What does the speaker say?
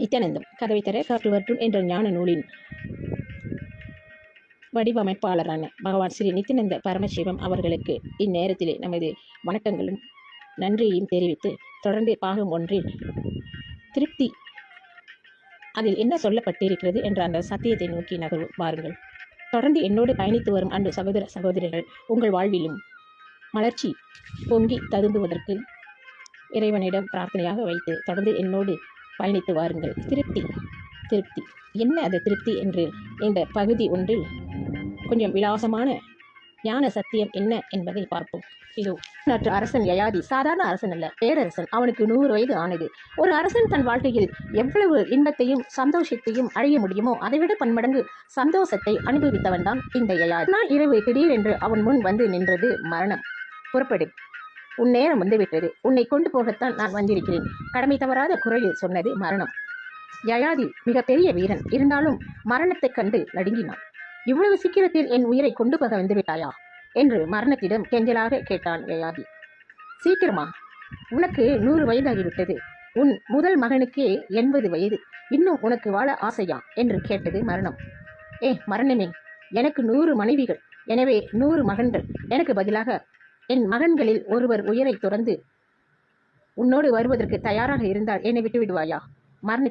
நித்யானந்தம் கதவை தர காற்று என்ற ஞான நூலின் வடிவமைப்பாளரான பகவான் ஸ்ரீ நித்யானந்த பரமசிவம் அவர்களுக்கு இந்நேரத்திலே நமது வணக்கங்களும் நன்றியையும் தெரிவித்து தொடர்ந்து பாகம் ஒன்றில் திருப்தி அதில் என்ன சொல்லப்பட்டிருக்கிறது என்ற அந்த சத்தியத்தை நோக்கி நகர் பாருங்கள் தொடர்ந்து என்னோடு பயணித்து வரும் அன்று சகோதர சகோதரிகள் உங்கள் வாழ்விலும் மலர்ச்சி பொங்கி ததும்புவதற்கு இறைவனிடம் பிரார்த்தனையாக வைத்து தொடர்ந்து என்னோடு பயணித்து வாருங்கள். திருப்தி திருப்தி. என்ன அது திருப்தி என்று இந்த பகுதி ஒன்றில் கொஞ்சம் விலாசமான ஞான சத்தியம் என்ன என்பதை பார்ப்போம். இதோ நாட்டு அரசன் யயாதி சாதாரண அரசன் அல்ல பேரரசன். அவனுக்கு நூறு வயது ஆனது. ஒரு அரசன் தன் வாழ்க்கையில் எவ்வளவு இன்பத்தையும் சந்தோஷத்தையும் அடைய முடியுமோ அதைவிட பன்மடங்கு சந்தோஷத்தை அனுபவித்தவன் தான் இந்த யயாதி. நாள் இரவு திடீரென்று அவன் முன் வந்து நின்றது மரணம். புறப்படு. உன் நேரம் வந்துவிட்டது. உன்னை கொண்டு போகத்தான் நான் வந்திருக்கிறேன். கடமை தவறாத குரலில் சொன்னது மரணம். யயாதி மிகப்பெரிய வீரன். இருந்தாலும் மரணத்தைக் கண்டு நடுங்கினான். இவ்வளவு சீக்கிரத்தில் என் உயிரை கொண்டு போக வந்துவிட்டாயா? என்று மரணத்திடம் கெஞ்சலாக கேட்டான் யயாதி. சீக்கிரமா. உனக்கு நூறு வயதாகிவிட்டது. உன் முதல் மகனுக்கே எண்பது வயது. இன்னும் உனக்கு வாழ ஆசையா? என்று கேட்டது மரணம். ஏ மரணமே. எனக்கு நூறு மனைவிகள். எனவே நூறு மகன்கள். எனக்கு பதிலாக என் மகன்களில் ஒருவர் உயிரை துறந்து உன்னோடு வருவதற்கு தயாராக இருந்தால் என்னை விட்டு விடுவாயா மரண